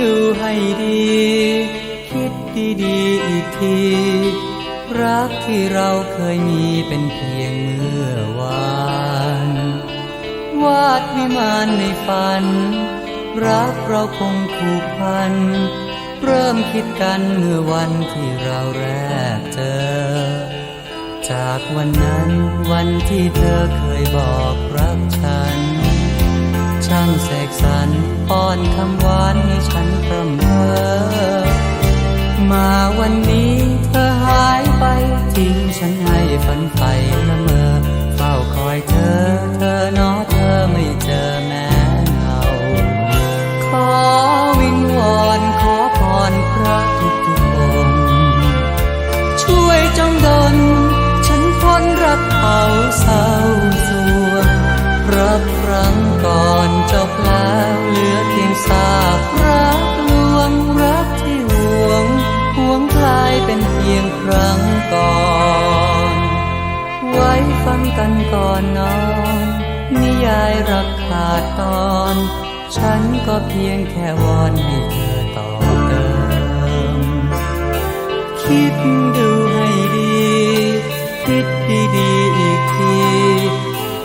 ดูให้ดี คิดดีๆอีกที รักที่เราเคยมีเป็นเพียงเมื่อวาน วาดวิมานในฝัน รักเราคงผูกพัน เริ่มคิดกันเมื่อวันที่เราแรกเจอ จากวันนั้นวันที่เธอเคยบอกรักฉัน ช่างเสกสรรป้อนคำหวานให้ฉันพร่ำเพ้อมาวันนี้เธอหายไปทิ้งฉันให้ฝันใฝ่ละเมอเฝ้าคอยเธอ เธอเนอเธอไม่เจอแม้เงาขอวิงวอนขอพรพระทุกทุกองช่วยจงดลฉันพ้นรักเขาเศร้า กันก่อนนอน นิยายรักขาดตอน ฉันก็เพียงแค่วอนให้เธอต่อเติม คิดดูให้ดี คิดดีๆอีกที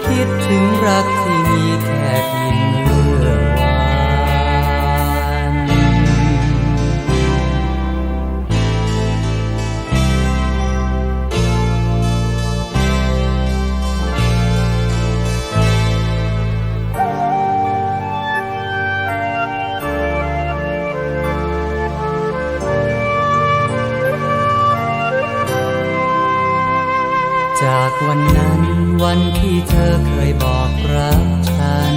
คิดถึงรักที่มีแค่เพียง จากวันนั้นวันที่เธอเคยบอกรักฉัน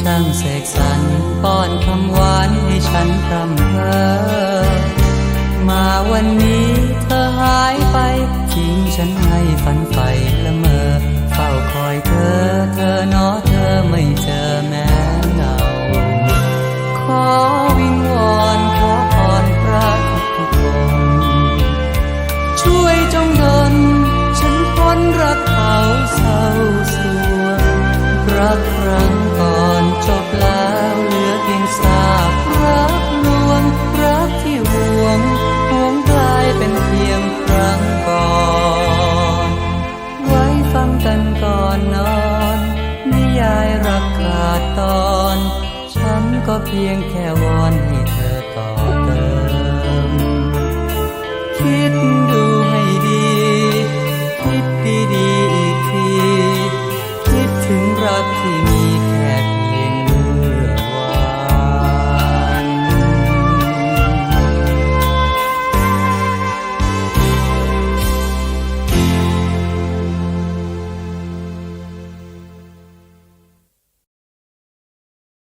ช่างเสกสรรป้อนคำหวานให้ฉันรำเพ้อมาวันนี้เธอหายไปทิ้งฉันให้ฝันใฝ่ละเมอเฝ้าคอยเธอเธอเนอเธอไม่เจอ สวงรักครั้งก่อนจบแล้วเหลือเพียงซากรักลวงรักที่หวงหวงกลายเป็นเพียงครั้งก่อนไว้ฟังกันก่อนนอนนิยายรักขาดตอน ฉันก็เพียงแค่วอนให้เธอ